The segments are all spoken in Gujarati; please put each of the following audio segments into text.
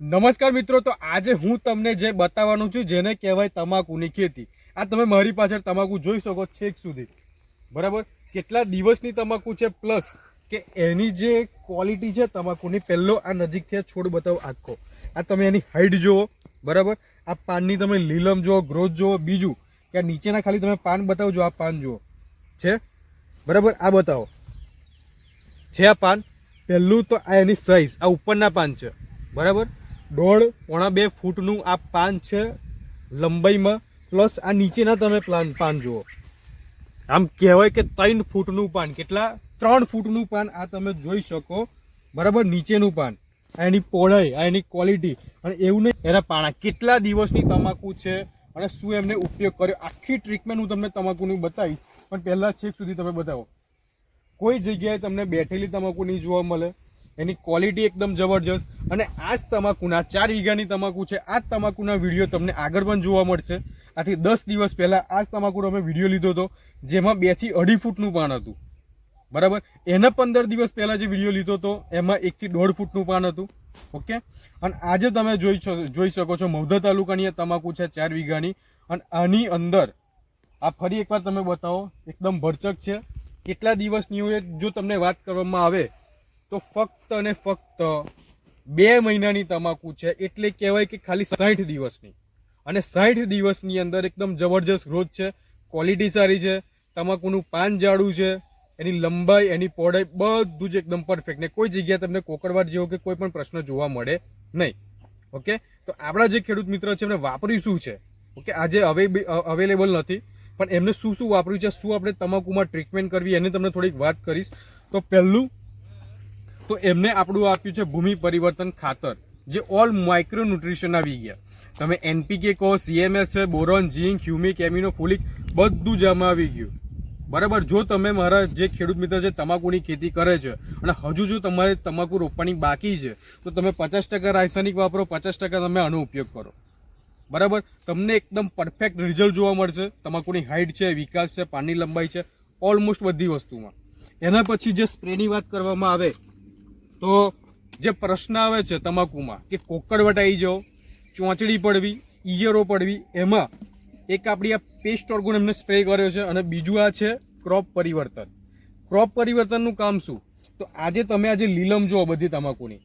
નમસ્કાર મિત્રો, તો આજે હું તમને જે બતાવવાનું છું, જેને કહેવાય તમાકુની ખેતી. આ તમે મારી પાછળ તમાકુ જોઈ શકો છેક સુધી. બરાબર? કેટલા દિવસની તમાકુ છે, પ્લસ કે એની જે ક્વોલિટી છે તમાકુની, પહેલો આ નજીકથી છોડ બતાવો આખો. આ તમે એની હાઈટ જુઓ, બરાબર? આ પાનની તમે લીલમ જુઓ, ગ્રોથ જુઓ, બીજું કે નીચેના ખાલી તમે પાન બતાવો જો આ પાન જુઓ. છે? બરાબર? આ બતાવો. છે આ પાન? પહેલું તો આ એની સાઈઝ આ ઉપરના પાન છે. બરાબર? દોઢ, પોણા બે ફૂટનું આ પાન છે લંબાઈમાં. પ્લસ આ નીચેના તમે પ્લાન પાન જુઓ. આમ કહેવાય કે ત્રણ ફૂટનું પાન, કેટલા? ત્રણ ફૂટનું પાન આ તમે જોઈ શકો. બરાબર, નીચેનું પાન. એની પહોળાઈ એની ક્વોલિટી. અને એવું નહીં, એના પાણા કેટલા દિવસની તમાકુ છે અને શું એમને ઉપયોગ કર્યો? આખી ટ્રીટમેન્ટ હું તમને તમાકુની બતાવીશ. પણ પહેલાં છેક સુધી તમે બતાવો. કોઈ જગ્યાએ તમને બેઠેલી તમાકુ નહીં જોવા મળે. એની ક્વોલિટી એકદમ જબરજસ્ત. અને આ જ તમાકુના, ચાર વીઘાની તમાકુ છે. આ જ તમાકુના વીડિયો તમને આગળ પણ જોવા મળશે. આથી દસ દિવસ પહેલાં આ જ તમાકુનો અમે વીડિયો લીધો હતો, જેમાં બેથી અઢી ફૂટનું પાન હતું. બરાબર? એના પંદર દિવસ પહેલાં જે વીડિયો લીધો હતો, એમાં એકથી દોઢ ફૂટનું પાન હતું. ઓકે? અને આજે તમે જોઈ જોઈ શકો છો મૌધા તાલુકાની તમાકુ છે, ચાર વીઘાની. અને આની અંદર, આ ફરી એકવાર તમે બતાવો, એકદમ ભરચક છે. કેટલા દિવસની હોય, જો તમને વાત કરવામાં આવે તો ફક્ત અને ફક્ત બે મહિનાની તમાકુ છે. એટલે કહેવાય કે ખાલી સાઠ દિવસની. અને સાઠ દિવસની અંદર એકદમ જબરજસ્ત ગ્રોથ છે. ક્વોલિટી સારી છે. તમાકુનું પાન જાડું છે. એની લંબાઈ, એની પહોળાઈ બધું જ એકદમ પરફેક્ટ. ને કોઈ જગ્યાએ તમને કોકરવાટ જેવો કે કોઈ પણ પ્રશ્ન જોવા મળે નહીં. ઓકે? તો આપણા જે ખેડૂત મિત્ર છે એમને વાપર્યું શું છે? ઓકે? આજે અવેલેબલ નથી. પણ એમને શું શું વાપર્યું છે? શું આપણે તમાકુમાં ટ્રીટમેન્ટ કરવી? એની તમને થોડીક વાત કરીશ. તો પહેલું તો એમને આપણું આપ્યું છે ભૂમિ પરિવર્તન ખાતર, જે ઓલ માઇક્રો ન્યુટ્રિશન આવી ગયા તમે એનપીકે કહો સીએમએસ છે boron zinc humic amino folic બધું જ આમાં આવી ગયું. બરાબર? જો તમે મારા જે ખેડૂત મિત્ર છે, તમાકુની ખેતી કરે છે, અને હજુ જો તમારે તમાકુ રોપવાની બાકી છે, તો તમે પચાસ ટકા રાસાયણિક વાપરો, પચાસ ટકા તમે આનો ઉપયોગ કરો. બરાબર? તમને એકદમ પરફેક્ટ રિઝલ્ટ જોવા મળશે. તમાકુની હાઇટ છે, વિકાસ છે પાની લંબાઈ છે ઓલમોસ્ટ બધી વસ્તુમાં. એના પછી જે સ્પ્રેની વાત કરવામાં આવે તો જે પ્રશ્ન આવે છે તમાકુમાં કે કોકડ વટાઈ જવો ચોંચડી પડવી ઈયરો પડવી, એમાં એક આપણી આ પેસ્ટ ઓર્ગોન એમને સ્પ્રે કર્યો છે અને બીજું આ છે ક્રોપ પરિવર્તન. ક્રોપ પરિવર્તનનું કામ શું? તો આજે તમે આજે લીલમ જુઓ બધી તમાકુની.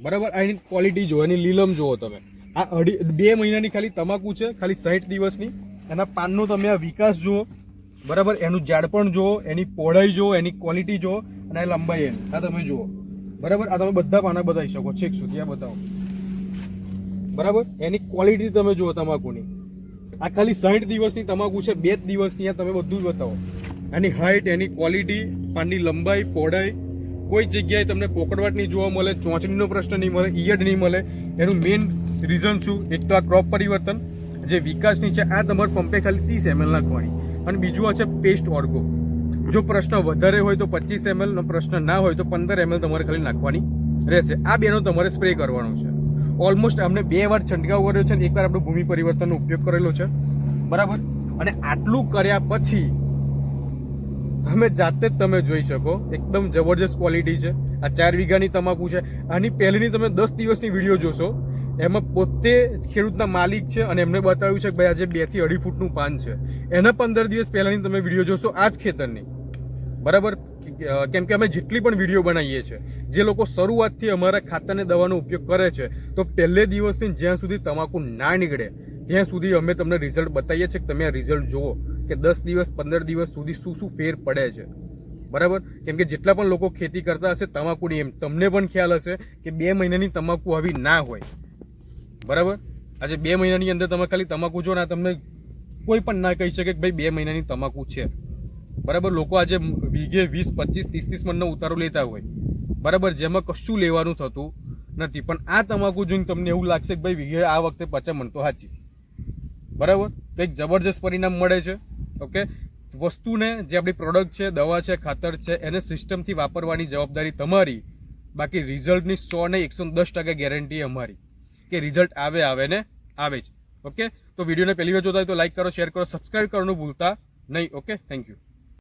બરાબર? એની ક્વોલિટી જુઓ, એની લીલમ જુઓ તમે. આ અઢી, બે મહિનાની ખાલી તમાકુ છે, ખાલી સાઠ દિવસની. એના પાનનો તમે આ વિકાસ જુઓ. બરાબર? એનું ઝાડપણ જુઓ, એની પહોળાઈ જુઓ, એની ક્વોલિટી જુઓ અને લંબાઈ એની. આ તમે જુઓ. બરાબર? આ તમે બધા પાના બતાવી શકો. છેક સુધી, આ બતાવો. બરાબર? એની ક્વોલિટી તમે જુઓ તમાકુની. આ ખાલી સાઠ દિવસની તમાકુ છે, બે જ દિવસની આ તમે બધું જ બતાવો. એની હાઇટ એની ક્વોલિટી પાનની લંબાઈ, પહોળાઈ, કોઈ જગ્યાએ તમને કોકડવાટ નહીં જોવા મળે ચોંચણીનો પ્રશ્ન નહીં મળે ઈયડ નહીં મળે. એનું મેઇન રીઝન શું? એક તો આ ક્રોપ પરિવર્તન, જે વિકાસની છે, આ તમારે પંપે ખાલી ત્રીસ એમએલ નાખવાની. અને બીજું આ છે પેસ્ટ ઓર્ગો જો પ્રશ્ન વધારે હોય તો પચીસ એમએલનો પ્રશ્ન ના હોય તો પંદર એમએલ તમારે ખાલી નાખવાની રહેશે. આ બેનો તમારે સ્પ્રે કરવાનો છે. ઓલમોસ્ટ અમને બે વાર છંટકાવ કર્યો છે અને એકવાર આપણે ભૂમિ પરિવર્તનનો ઉપયોગ કરેલો છે. બરાબર? અને આટલું કર્યા પછી તમે જાતે જ તમે જોઈ શકો, એકદમ જબરજસ્ત ક્વોલિટી છે. આ ચાર વીઘાની તમાકુ છે. આની પહેલીની તમે દસ દિવસની વીડિયો જોશો. એમાં પોતે ખેડૂતના માલિક છે અને એમને બતાવ્યું છે કે ભાઈ આજે બેથી અઢી ફૂટનું પાન છે. એના પંદર દિવસ પહેલાની તમે વીડિયો જોશો આ જ ખેતરની. બરાબર? કેમ કે અમે જેટલી પણ વીડિયો બનાવીએ છીએ, જે લોકો શરૂઆતથી અમારા ખાતરને દવાનો ઉપયોગ કરે છે, તો પહેલે દિવસથી જ્યાં સુધી તમાકુ ના નીકળે, ત્યાં સુધી અમે તમને રિઝલ્ટ બતાવીએ છીએ કે તમે આ રિઝલ્ટ જુઓ કે દસ દિવસ, પંદર દિવસ સુધી શું શું ફેર પડે છે. બરાબર? કેમ કે જેટલા પણ લોકો ખેતી કરતા હશે, તમાકુની એમ તમને પણ ખ્યાલ હશે કે બે મહિનાની તમાકુ આવી ના હોય. બરાબર? આજે બે મહિનાની અંદર તમે ખાલી તમાકુ જો ના તમને કોઈ પણ ના કહી શકે કે ભાઈ બે મહિનાની તમાકુ છે. બરાબર? લોકો આજે વીઘે વીસ, પચીસ, ત્રીસ ત્રીસ મણનો ઉતારો લેતા હોય. બરાબર? જેમાં કશું લેવાનું થતું નથી. પણ આ તમાકુ જોઈને તમને એવું લાગશે કે ભાઈ વીઘે આ વખતે પચાસ મણ તો સાચી. બરાબર? એક જબરજસ્ત પરિણામ મળે છે. ઓકે? વસ્તુને જે આપણી પ્રોડક્ટ છે, દવા છે, ખાતર છે, એને સિસ્ટમથી વાપરવાની જવાબદારી તમારી. બાકી રિઝલ્ટની સો ને એકસો દસ ટકા ગેરંટી અમારી. કે રિઝલ્ટ આવે આવે ને આવે જ. ઓકે તો વિડીયોને પહેલી વાર જોતા હોય તો લાઈક કરો શેર કરો સબસ્ક્રાઈબ કરવાનું ભૂલતા નહીં. Okay thank you